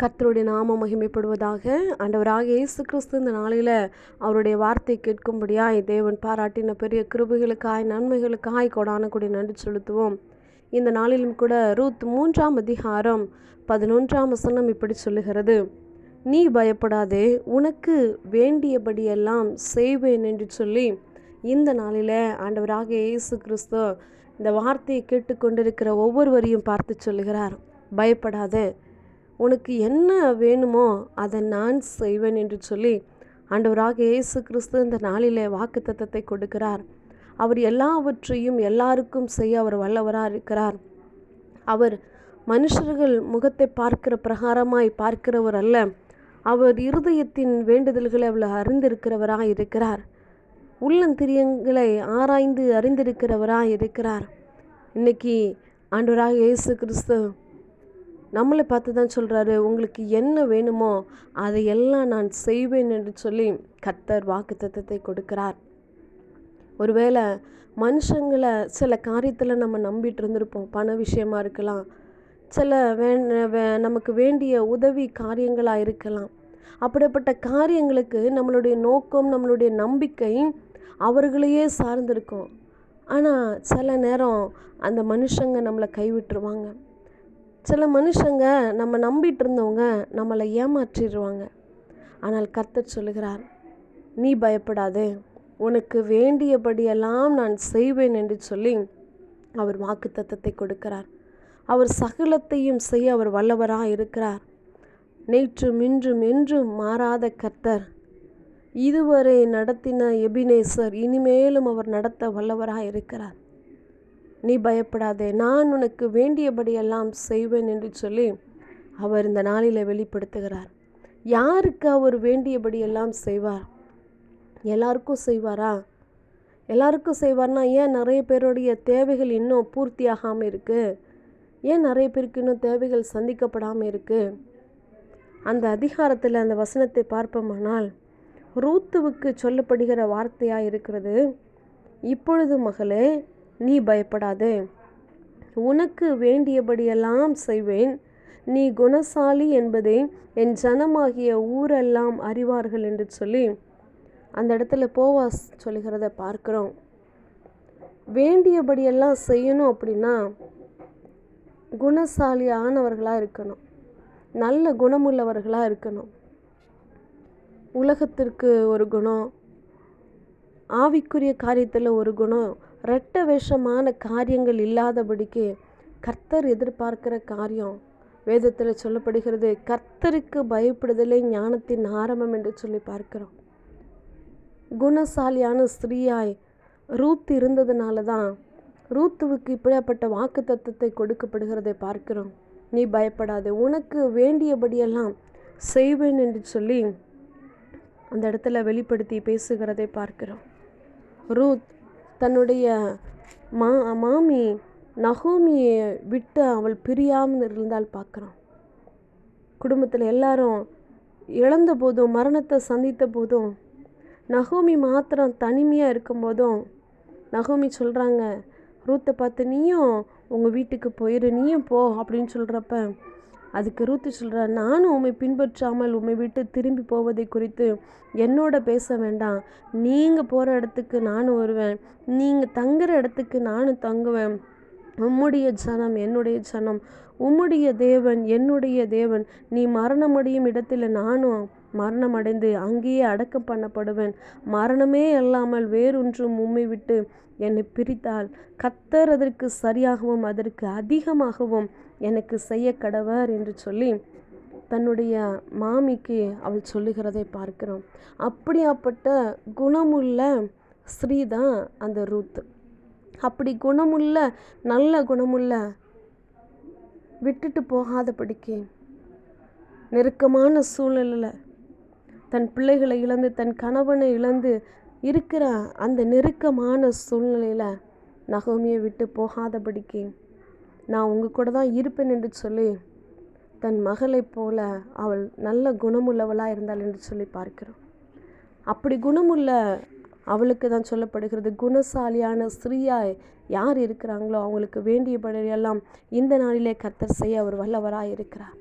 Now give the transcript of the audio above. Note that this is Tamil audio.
கர்த்தருடைய நாமம் மகிமைப்படுவதாக ஆண்டவராக இயேசு கிறிஸ்து இந்த நாளில் அவருடைய வார்த்தை கேட்கும்படியாய் தேவன் பாராட்டின பெரிய கிருபைகளுக்காய் நன்மைகளுக்காய் கொடான கூடிய நன்றி செலுத்துவோம். இந்த நாளிலும் கூட ரூத் மூன்றாம் அதிகாரம் பதினொன்றாம் வசனம் இப்படி சொல்லுகிறது. நீ பயப்படாதே உனக்கு வேண்டியபடியெல்லாம் செய்வேன் என்று சொல்லி இந்த நாளில் ஆண்டவராக இயேசு கிறிஸ்து இந்த வார்த்தையை கேட்டுக்கொண்டிருக்கிற ஒவ்வொருவரையும் பார்த்து சொல்லுகிறார். பயப்படாதே உனக்கு என்ன வேணுமோ அதை நான் செய்வேன் என்று சொல்லி ஆண்டவராக இயேசு கிறிஸ்து இந்த நாளிலே வாக்கு தத்தத்தை கொடுக்கிறார். அவர் எல்லாவற்றையும் எல்லாருக்கும் செய்ய அவர் வல்லவராக இருக்கிறார். அவர் மனுஷர்கள் முகத்தை பார்க்கிற பிரகாரமாய் பார்க்கிறவர் அல்ல. அவர் இருதயத்தின் வேண்டுதல்களை அவள் அறிந்திருக்கிறவராக இருக்கிறார். உள்ளந்திரியங்களை ஆராய்ந்து அறிந்திருக்கிறவராக இருக்கிறார். இன்னைக்கு ஆண்டவராக இயேசு கிறிஸ்து நம்மளை பார்த்து தான் சொல்கிறாரு உங்களுக்கு என்ன வேணுமோ அதையெல்லாம் நான் செய்வேன் என்று சொல்லி கத்தர் வாக்கு தத்தத்தை கொடுக்கிறார். ஒருவேளை மனுஷங்களை சில காரியத்தில் நம்ம நம்பிட்டு இருந்திருப்போம். பண விஷயமா இருக்கலாம். சில வே- நமக்கு வேண்டிய உதவி காரியங்களாக இருக்கலாம். அப்படிப்பட்ட காரியங்களுக்கு நம்மளுடைய நோக்கம் நம்மளுடைய நம்பிக்கை அவர்களையே சார்ந்திருக்கும். ஆனால் சில நேரம் அந்த மனுஷங்க நம்மளை கைவிட்டுருவாங்க. சில மனுஷங்க நம்ம நம்பிட்டு இருந்தவங்க நம்மளை ஏமாற்றிடுவாங்க ஆனால் கர்த்தர் சொல்லுகிறார் நீ பயப்படாதே. உனக்கு வேண்டியபடியெல்லாம் நான் செய்வேன் என்று சொல்லி அவர் வாக்கு தத்தத்தை கொடுக்கிறார். அவர் சகலத்தையும் செய்ய அவர் வல்லவராக இருக்கிறார். நேற்றும் இன்றும் என்றும் மாறாத கர்த்தர். இதுவரை நடத்தின எபினேசர் இனிமேலும் அவர் நடத்த வல்லவராக இருக்கிறார். நீ பயப்படாதே நான் உனக்கு வேண்டியபடியெல்லாம் செய்வேன் என்று சொல்லி அவர் இந்த நாளில் வெளிப்படுத்துகிறார். யாருக்கு அவர் வேண்டியபடியெல்லாம் செய்வார்? எல்லாருக்கும் செய்வாரா? எல்லாருக்கும் செய்வார்னா ஏன் நிறைய பேருடைய தேவைகள் இன்னும் பூர்த்தியாகாமல் இருக்குது ஏன் நிறைய பேருக்கு இன்னும் தேவைகள் சந்திக்கப்படாமல் இருக்குது அந்த அதிகாரத்தில் அந்த வசனத்தை பார்ப்போமானால் ரூத்துவுக்கு சொல்லப்படுகிற வார்த்தையாக இருக்கிறது இப்பொழுது மகளே நீ பயப்படாதே. உனக்கு வேண்டியபடியெல்லாம் செய்வேன். நீ குணசாலி என்பதை என் ஜனமாகிய ஊரெல்லாம் அறிவார்கள் என்று சொல்லி அந்த இடத்துல போவாஸ் சொல்லுகிறத பார்க்குறோம். வேண்டியபடியெல்லாம் செய்யணும் அப்படின்னா குணசாலியானவர்களாக இருக்கணும். நல்ல குணமுள்ளவர்களாக இருக்கணும். உலகத்திற்கு ஒரு குணம் ஆவிக்குரிய காரியத்தில் ஒரு குணம் ரெட்ட வேஷமான காரியங்கள் இல்லாதபடிக்கு கர்த்தர் எதிர்பார்க்கிற காரியம். வேதத்தில் சொல்லப்படுகிறது கர்த்தருக்கு பயப்படுதலே ஞானத்தின் ஆரம்பம் என்று சொல்லி பார்க்கிறோம். குணசாலியான ஸ்திரீயாய் ரூத் இருந்ததுனால தான் ரூத்துவுக்கு இப்படியாப்பட்ட வாக்கு தத்துவத்தை கொடுக்கப்படுகிறதை பார்க்கிறோம். நீ பயப்படாதே உனக்கு வேண்டியபடியெல்லாம் செய்வேன் என்று சொல்லி அந்த இடத்துல வெளிப்படுத்தி பேசுகிறதை பார்க்கிறோம். ரூத் தன்னுடைய மா மாமி நகோமியை விட்டு அவள் பிரியாமல் இருந்தால் பார்க்குறோம் குடும்பத்தில் எல்லாரும் இழந்த போதும் மரணத்தை சந்தித்த போதும் நகோமி மாத்திரம் தனிமையாக இருக்கும்போதும் நகோமி சொல்கிறாங்க ரூத்தை பார்த்து நீயும் உங்கள் வீட்டுக்கு போயிரு நீயும் போ அப்படின்னு சொல்கிறப்ப அதுக்கு ரூத்து சொல்கிறா நானும் உம்மை பின்பற்றாமல் உம்மை விட்டு திரும்பி போவதை குறித்து என்னோட பேச வேண்டாம். நீங்கள் போகிற இடத்துக்கு நானும் வருவேன். நீங்கள் தங்குற இடத்துக்கு நானும் தங்குவேன். உம்முடைய ஜனம் என்னுடைய ஜனம். உம்முடைய தேவன் என்னுடைய தேவன். நீ மரணமடையும் இடத்துல நானும் மரணமடைந்து அங்கேயே அடக்கம் பண்ணப்படுவேன். மரணமே அல்லாமல் வேறொன்றும் உம்மை விட்டு என்னை பிரித்தால் கத்தர் அதற்கு சரியாகவும் அதற்கு அதிகமாகவும் எனக்கு செய்ய கடவர் என்று சொல்லி தன்னுடைய மாமிக்கு அவள் சொல்லுகிறதை பார்க்கிறோம். அப்படியாப்பட்ட குணமுள்ள ஸ்ரீ தான் அந்த ரூத். அப்படி குணமுள்ள நல்ல குணமுள்ள விட்டுட்டு போகாதபடிக்கு நெருக்கமான சூழ்நிலையில் தன் பிள்ளைகளை இழந்து தன் கணவனை இழந்து இருக்கிற அந்த நெருக்கமான சூழ்நிலையில் நகோமியை விட்டு போகாதபடிக்கு நான் உங்கள் கூட தான் இருப்பேன் என்று சொல்லி தன் மகளைப் போல அவள் நல்ல குணமுள்ளவளாக இருந்தாள் என்று சொல்லி பார்க்கிறோம். அப்படி குணமுள்ள அவளுக்கு தான் சொல்லப்படுகிறது. குணசாலியான ஸ்திரீயாய் யார் இருக்கிறாங்களோ அவங்களுக்கு வேண்டியபடியெல்லாம் இந்த நாளிலே கர்த்தர் செய்ய அவர் வல்லவராக இருக்கிறார்